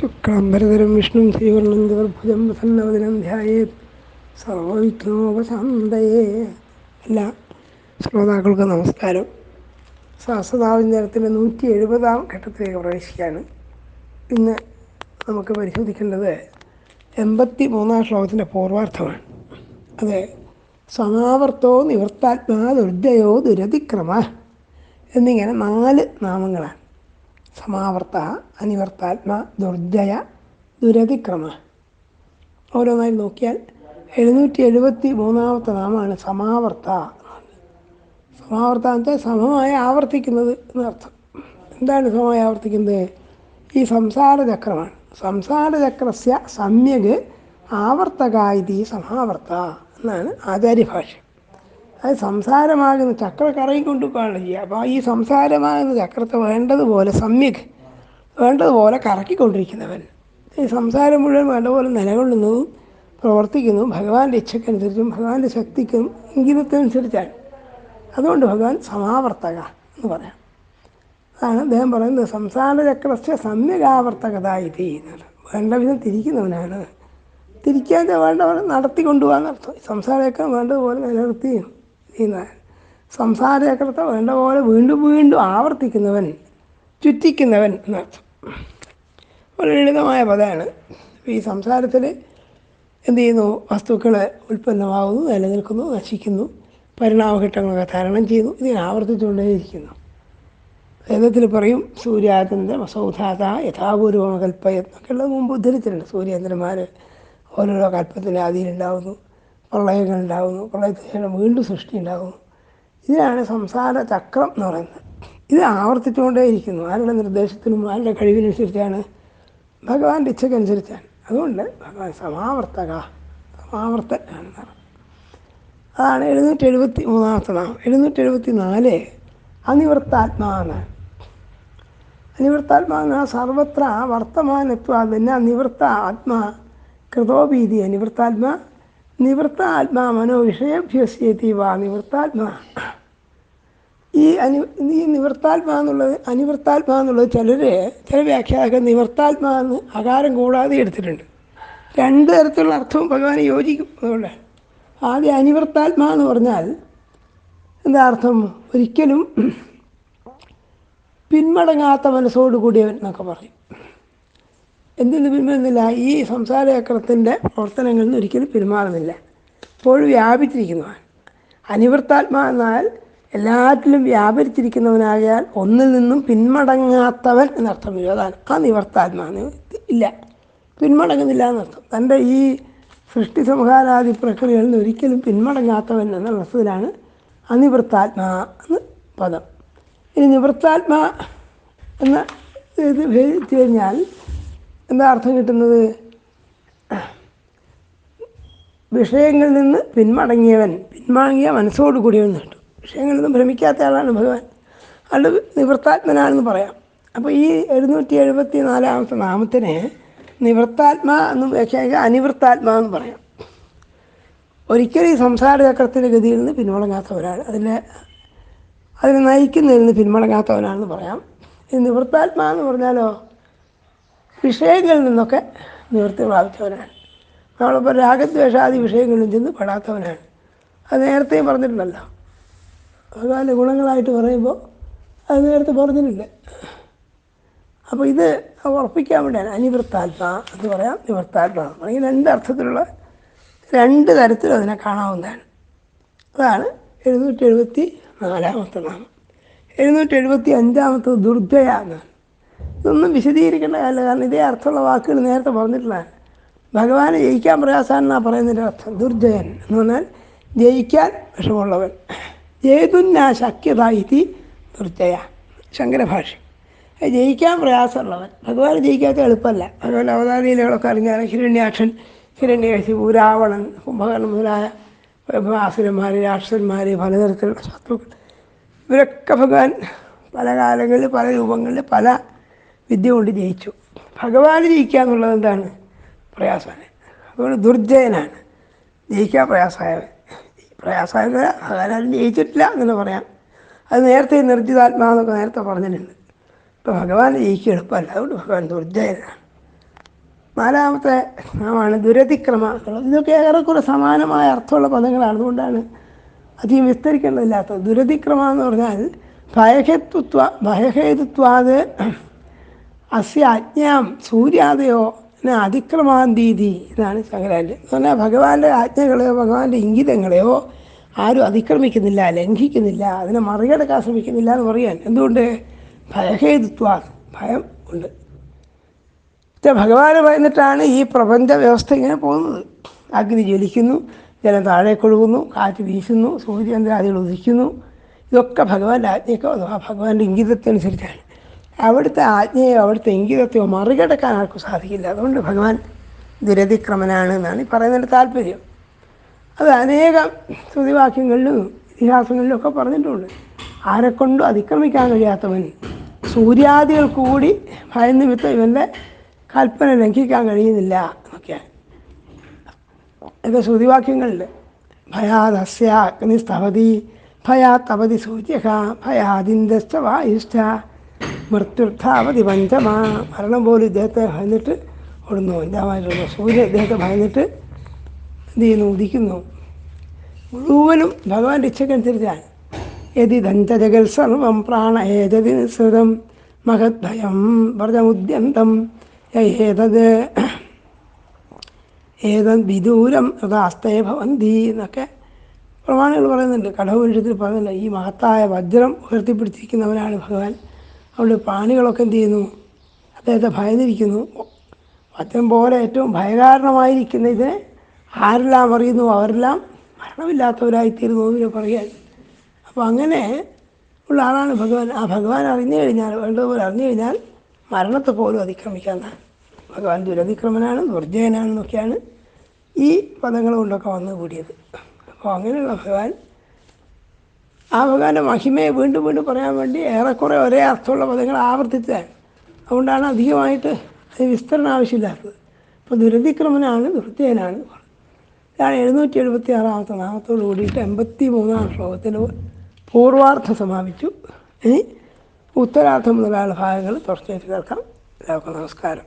ശുക്ലാംബരധരം വിഷ്ണു ശ്രീവർണം ചതുർഭുജം പ്രസന്നവദനം ധ്യായേത് സർവവിഘ്നോപശാന്തയേ എല്ലാ ശ്രോതാക്കൾക്ക് നമസ്കാരം. സഹസ്രനാമജനത്തിന്റെ നൂറ്റി എഴുപതാം ഘട്ടത്തിലേക്ക് പ്രവേശിക്കുകയാണ്. ഇന്ന് നമുക്ക് പരിശോധിക്കേണ്ടത് എൺപത്തി മൂന്നാം ശ്ലോകത്തിന്റെ പൂർവാർത്ഥമാണ്. അതെ സമാവർത്തോ നിവൃത്താത്മാ ദുർജയോ ദുരതിക്രമ എന്നിങ്ങനെ നാല് നാമങ്ങളാണ്. സമാവർത്ത അനിവർത്താത്മ ദുർജയ ദുരതിക്രമ. ഓരോന്നായി നോക്കിയാൽ എഴുന്നൂറ്റി എഴുപത്തി മൂന്നാമത്തെ നാമമാണ് സമാവർത്ത സമാവർത്ത എന്ന് സമമായി ആവർത്തിക്കുന്നത് എന്നർത്ഥം എന്താണ് സമമായി ആവർത്തിക്കുന്നത്? ഈ സംസാരചക്രമാണ്. സംസാരചക്രസ്യ സംസാര ചക്രസ്യ സമ്യക് ആവർത്തകായി സമാവർത്ത എന്നാണ് ആചാര്യഭാഷ്യം. അത് സംസാരമാകുന്ന ചക്ര കറങ്ങിക്കൊണ്ട് കാണുക ചെയ്യുക. അപ്പോൾ ഈ സംസാരമാകുന്ന ചക്രത്തെ വേണ്ടതുപോലെ സമ്യക് വേണ്ടതുപോലെ കറക്കിക്കൊണ്ടിരിക്കുന്നവൻ. ഈ സംസാരം മുഴുവൻ വേണ്ടപോലെ നിലകൊള്ളുന്നതും പ്രവർത്തിക്കുന്നതും ഭഗവാന്റെ ഇച്ഛക്കനുസരിച്ചും ഭഗവാന്റെ ശക്തിക്കും ഇംഗിതത്തിനനുസരിച്ചാണ്. അതുകൊണ്ട് ഭഗവാൻ സമാവർത്തക എന്ന് പറയാം. അതാണ് അദ്ദേഹം പറയുന്നത് സംസാര ചക്രസ്യ സമ്യകാവർത്തകത ഇത് വേണ്ട വിധം തിരിക്കുന്നവനാണ്. തിരിക്കാതെ വേണ്ടവരെ നടത്തി. കൊണ്ടുപോകാന്നർത്ഥം സംസാരചക്രം വേണ്ടതുപോലെ നിലനിർത്തി ചെയ്യുന്നവൻ സംസാരചക്രത്തെ വേണ്ട പോലെ വീണ്ടും വീണ്ടും ആവർത്തിക്കുന്നവൻ ചുറ്റിക്കുന്നവൻ എന്നർത്ഥം വളരെ ലളിതമായ പദമാണ്. ഈ സംസാരത്തിൽ എന്ത് ചെയ്യുന്നു? വസ്തുക്കൾ ഉൽപ്പന്നമാകുന്നു നിലനിൽക്കുന്നു നശിക്കുന്നു പരിണാമഘട്ടങ്ങളൊക്കെ തരണം ചെയ്യുന്നു ഇതിനെ ആവർത്തിച്ചുകൊണ്ടേയിരിക്കുന്നു. വേദത്തിൽ പറയും സൂര്യാതന്ത്ര സൗധാത യഥാപൂർവമ കൽപ്പയെന്നൊക്കെയുള്ളത് മുമ്പ് ഉദ്ധരിച്ചിട്ടുണ്ട്. സൂര്യേന്ദ്രന്മാർ ഓരോരോ കൽപ്പത്തിന്റെ ആദിയിലുണ്ടാകുന്നു പ്രളയങ്ങൾ ഉണ്ടാകുന്നു പ്രളയത്തിന് ശേഷം വീണ്ടും സൃഷ്ടി ഉണ്ടാകുന്നു ഇതിനാണ് സംസാര ചക്രം എന്ന് പറയുന്നത്. ഇത് ആവർത്തിച്ചുകൊണ്ടേയിരിക്കുന്നു. ആരുടെ നിർദ്ദേശത്തിനും ആരുടെ കഴിവിനനുസരിച്ചാണ് ഭഗവാന്റെ ഇച്ഛക്കനുസരിച്ചാണ്. അതുകൊണ്ട് ഭഗവാൻ സമാവർത്തക സമാവർത്തൻ ആണെന്ന് അതാണ് എഴുന്നൂറ്റി എഴുപത്തി മൂന്നാമത്തെ നാം എഴുന്നൂറ്റി എഴുപത്തി നാല് അനിവൃത്താത്മാവാണ് അനിവൃത്താത്മാവെന്ന സർവത്ര വർത്തമാനത്വ പിന്നെ നിവൃത്ത ആത്മാ കൃതോഭീതി അനിവൃത്താത്മാ നിവൃത്ത ആത്മാ മനോവിഷയഭ്യസ്യത്തി വാ നിവൃത്താത്മാ. ഈ അനു ഈ നിവൃത്താത്മാ എന്നുള്ളത് അനിവൃത്താത്മാ എന്നുള്ളത് ചിലർ ചില വ്യാഖ്യാതാക്കൾ നിവൃത്താത്മാ എന്ന് അകാരം കൂടാതെ എടുത്തിട്ടുണ്ട്. രണ്ട് തരത്തിലുള്ള അർത്ഥവും ഭഗവാനെ യോജിക്കും അതുകൊണ്ട്. ആദ്യം അനിവൃത്താത്മാ എന്ന് പറഞ്ഞാൽ എന്താ അർത്ഥം? ഒരിക്കലും പിന്മടങ്ങാത്ത മനസ്സോടുകൂടിയവൻ എന്നൊക്കെ പറയും. എന്തിന് പിന്മാറുന്നില്ല ഈ സംസാര ചക്രത്തിന്റെ പ്രവർത്തനങ്ങളിൽ നിന്ന് ഒരിക്കലും പിന്മാറുന്നില്ല എപ്പോഴും വ്യാപിച്ചിരിക്കുന്നവൻ അനിവൃത്താത്മാ എന്നാൽ എല്ലാറ്റിലും വ്യാപരിച്ചിരിക്കുന്നവനായാൽ ഒന്നിൽ നിന്നും പിന്മടങ്ങാത്തവൻ എന്നർത്ഥം അതാണ്. ആ നിവർത്താത്മാ ഇല്ല. പിന്മടങ്ങുന്നില്ല എന്നർത്ഥം. തന്റെ ഈ സൃഷ്ടി സംഹാരാദി പ്രക്രിയകളിൽ നിന്ന് ഒരിക്കലും പിന്മടങ്ങാത്തവൻ എന്ന അർത്ഥത്തിലാണ് അനിവൃത്താത്മാ എന്ന് പദം. ഇനി നിവൃത്താത്മാ എന്ന ഇത് കഴിഞ്ഞാൽ എന്താ അർത്ഥം കിട്ടുന്നത്? വിഷയങ്ങളിൽ നിന്ന് പിന്മടങ്ങിയവൻ പിന്മാങ്ങിയ മനസ്സോട് കൂടിയവൻ കിട്ടും വിഷയങ്ങളിൽ നിന്ന് ഭ്രമിക്കാത്ത ആളാണ് ഭഗവാൻ. അയാൾ നിവൃത്താത്മനാണെന്ന് പറയാം. അപ്പോൾ ഈ എഴുന്നൂറ്റി എഴുപത്തി നാലാമത്തെ നാമത്തിന് നിവൃത്താത്മാ എന്ന് വ്യാഖ്യാനിക്കുക അനിവൃത്താത്മാ എന്ന് പറയാം. ഒരിക്കലും ഈ സംസാര ചക്രത്തിന്റെ ഗതിയിൽ നിന്ന് പിന്മുടങ്ങാത്ത ഒരാൾ അതിനെ അതിനെ നയിക്കുന്നതിൽ നിന്ന് പിന്മടങ്ങാത്തവനാണെന്ന് പറയാം. ഈ നിവൃത്താത്മാ എന്ന് പറഞ്ഞാലോ വിഷയങ്ങളിൽ നിന്നൊക്കെ നിവൃത്തി പ്രാപിച്ചവനാണ്. നമ്മളിപ്പോൾ രാഗദ്വേഷാദി വിഷയങ്ങളിൽ ചെന്ന് പെടാത്തവനാണ്. അത് നേരത്തെയും പറഞ്ഞിട്ടുണ്ടല്ലോ. ഭഗവാന്റെ ഗുണങ്ങളായിട്ട് പറയുമ്പോൾ അത് നേരത്തെ പറഞ്ഞിട്ടുണ്ട്. അപ്പോൾ ഇത് ഉറപ്പിക്കാൻ വേണ്ടിയാണ്. അനിവൃത്താത്മ എന്ന് പറയാം. നിവൃത്താത്മ ഈ രണ്ട് അർത്ഥത്തിലുള്ള രണ്ട് തരത്തിലും അതിനെ കാണാവുന്നതാണ്. അതാണ് എഴുന്നൂറ്റി എഴുപത്തി നാലാമത്തെ നാമം. എഴുന്നൂറ്റി എഴുപത്തി അഞ്ചാമത്തത് ദുർജയ എന്നാണ്. ഇതൊന്നും വിശദീകരിക്കേണ്ട കാര്യമില്ല. കാരണം ഇതേ അർത്ഥമുള്ള വാക്കുകൾ നേരത്തെ പറഞ്ഞിട്ടുള്ളതാണ് ഭഗവാനെ ജയിക്കാൻ പ്രയാസാണെന്നാണ് പറയുന്നതിന്റെ അർത്ഥം. ദുർജയൻ എന്ന് പറഞ്ഞാൽ ജയിക്കാൻ വിഷമുള്ളവൻ ജേതുന്നാ ശക്യത ഇതി ദുർജയ. ശങ്കരഭാഷ. ജയിക്കാൻ പ്രയാസമുള്ളവൻ. ഭഗവാൻ ജയിക്കാത്ത എളുപ്പമല്ല. ഭഗവാൻ അവതാരീലകളൊക്കെ അറിഞ്ഞാൽ ഹിരണ്യാക്ഷൻ ഹിരണ്യാക്ഷി ഭൂരാവണൻ കുംഭകർണൻ മുതലായ ആസുരന്മാർ രാക്ഷസന്മാർ പലതരത്തിലുള്ള ശത്രുക്കൾ. ഇവരൊക്കെ ഭഗവാൻ പല കാലങ്ങളിൽ പല രൂപങ്ങളിൽ പല വിദ്യ കൊണ്ട് ജയിച്ചു. ഭഗവാൻ ജയിക്കുക എന്നുള്ളത് എന്താണ്? പ്രയാസമാണ്. അതുകൊണ്ട് ദുർജയനാണ്. ജയിക്കാൻ പ്രയാസമായവൻ. പ്രയാസമായത് ഭഗവാനും ജയിച്ചിട്ടില്ല എന്ന് പറയാം. അത് നേരത്തെ നിർജിതാത്മാവെന്നൊക്കെ നേരത്തെ പറഞ്ഞിട്ടുണ്ട്. ഇപ്പോൾ ഭഗവാൻ ജയിക്കുക എളുപ്പമല്ല അതുകൊണ്ട് ഭഗവാൻ ദുർജയനാണ്. നാലാമത്തെ നാമാണ് ദുരതിക്രമ ഇതൊക്കെ ഏറെക്കുറെ സമാനമായ അർത്ഥമുള്ള പദങ്ങളാണ്. അതുകൊണ്ടാണ് അധികം വിസ്തരിക്കേണ്ടതില്ലാത്തത്. ദുരതിക്രമ എന്ന് പറഞ്ഞാൽ ഭയഹേതുത്വ ഭയഹേതുത്വാത് അസ്യ അജ്ഞാം സൂര്യാദയോ ന അതിക്രമാന്തീതി എന്നാണ് ശങ്കരാചാര്യ. എന്ന് പറഞ്ഞാൽ ഭഗവാന്റെ ആജ്ഞകളെയോ ഭഗവാന്റെ ഇംഗിതങ്ങളെയോ ആരും അതിക്രമിക്കുന്നില്ല ലംഘിക്കുന്നില്ല അതിനെ മറികടക്കാൻ ശ്രമിക്കുന്നില്ല എന്ന് പറയാൻ. എന്തുകൊണ്ട്? ഭയഹേതുത്വ ഭയം ഉണ്ട്. ഭഗവാനെ ഭയന്നിട്ടാണ് ഈ പ്രപഞ്ച വ്യവസ്ഥ ഇങ്ങനെ പോകുന്നത്. അഗ്നി ജ്വലിക്കുന്നു ജലം താഴേക്ക് ഒഴുകുന്നു കാറ്റ് വീശുന്നു സൂര്യചന്ദ്രാദികൾ ഉദിക്കുന്നു. ഇതൊക്കെ ഭഗവാന്റെ ആജ്ഞയൊക്കെ അഥവാ ഭഗവാന്റെ ഇംഗിതത്തനുസരിച്ചാണ് അവിടുത്തെ ആജ്ഞയോ അവിടുത്തെ ഇംഗിതത്തെയോ മറികടക്കാൻ ആർക്കും സാധിക്കില്ല. അതുകൊണ്ട് ഭഗവാൻ ദുരതിക്രമനാണ് എന്നാണ് ഈ പറയുന്നതിന്റെ താല്പര്യം. അത് അനേകം സ്തുതിവാക്യങ്ങളിലും ഇതിഹാസങ്ങളിലും ഒക്കെ പറഞ്ഞിട്ടുണ്ട്. ആരെക്കൊണ്ടും അതിക്രമിക്കാൻ കഴിയാത്തവൻ സൂര്യാദികൾ കൂടി ഭയന്ന് വിത്ത ഇവന്റെ കൽപ്പന ലംഘിക്കാൻ കഴിയുന്നില്ല എന്നൊക്കെയാണ്. ഇതൊക്കെ ശ്രുതിവാക്യങ്ങളുണ്ട് ഭയാദസ്യ അഗ്നിസ്തവതി തപതി സൂര്യക ഭയാദിന്ദശ്ച വായുശ്ച മൃത്യുർത്ഥാവതി പഞ്ചമാ മരണം പോലും ഇദ്ദേഹത്തെ ഭയന്നിട്ട് ഓടുന്നു. അഞ്ചാമായിട്ടുള്ള സൂര്യൻ ഇദ്ദേഹത്തെ ഭയന്നിട്ട് എന്ത് ചെയ്യുന്നു? ഉദിക്കുന്നു. മുഴുവനും ഭഗവാന്റെ ഇച്ഛക്കനുസരിച്ചാണ്. യതി ദന്തജഗൽ സർവം പ്രാണ ഏതതി നിസ്സൃതം മഹദ്ഭയം വ്രജമുദ്യന്തം ഏതത് ഏതത് വിദൂരം ഹൃദാസ്തേ ഭവന്തി എന്നൊക്കെ പ്രമാണികൾ പറയുന്നുണ്ട്. കടവുപനിഷത്തിൽ പറയുന്നുണ്ട്. ഈ മഹത്തായ വജ്രം ഉയർത്തിപ്പിടിച്ചിരിക്കുന്നവനാണ് ഭഗവാൻ. അതുകൊണ്ട് പ്രാണികളൊക്കെ എന്ത് ചെയ്യുന്നു? അദ്ദേഹത്തെ ഭയന്നിരിക്കുന്നു. അദ്ദേഹം പോലെ ഏറ്റവും ഭയകാരണമായിരിക്കുന്ന ഇതിനെ ആരെല്ലാം അറിയുന്നു? അവരെല്ലാം മരണമില്ലാത്തവരായിത്തീരുന്നു എന്ന് പറയാൻ. അപ്പോൾ അങ്ങനെ ഉള്ള ആളാണ് ഭഗവാൻ. ആ ഭഗവാൻ അറിഞ്ഞു കഴിഞ്ഞാൽ വേണ്ടതുപോലെ അറിഞ്ഞു കഴിഞ്ഞാൽ മരണത്തെ പോലും അതിക്രമിക്കാവുന്ന ഭഗവാൻ ദുരതിക്രമനാണ് ദുർജയനാണെന്നൊക്കെയാണ് ഈ പദങ്ങൾ കൊണ്ടൊക്കെ വന്നു കൂടിയത് അപ്പോൾ അങ്ങനെയുള്ള ഭഗവാൻ ആ ഭഗവാന്റെ മഹിമയെ വീണ്ടും വീണ്ടും പറയാൻ വേണ്ടി ഏറെക്കുറെ ഒരേ അർത്ഥമുള്ള പദങ്ങൾ ആവർത്തിച്ചതാണ്. അതുകൊണ്ടാണ് അധികമായിട്ട് അത് വിസ്തരണം ആവശ്യമില്ലാത്തത്. അപ്പോൾ ദുരതിക്രമനാണ് ദുർത്തേനാണ് ഇതാണ് എഴുന്നൂറ്റി എഴുപത്തി ആറാമത്തെ നാമത്തോട് കൂടിയിട്ട് എൺപത്തി മൂന്നാം ശ്ലോകത്തിന് പൂർവാർത്ഥം സമാപിച്ചു. ഇനി ഉത്തരാർത്ഥം മുതലായുള്ള ഭാഗങ്ങൾ തുടർച്ചയായിട്ട് കേൾക്കാം. എല്ലാവർക്കും നമസ്കാരം.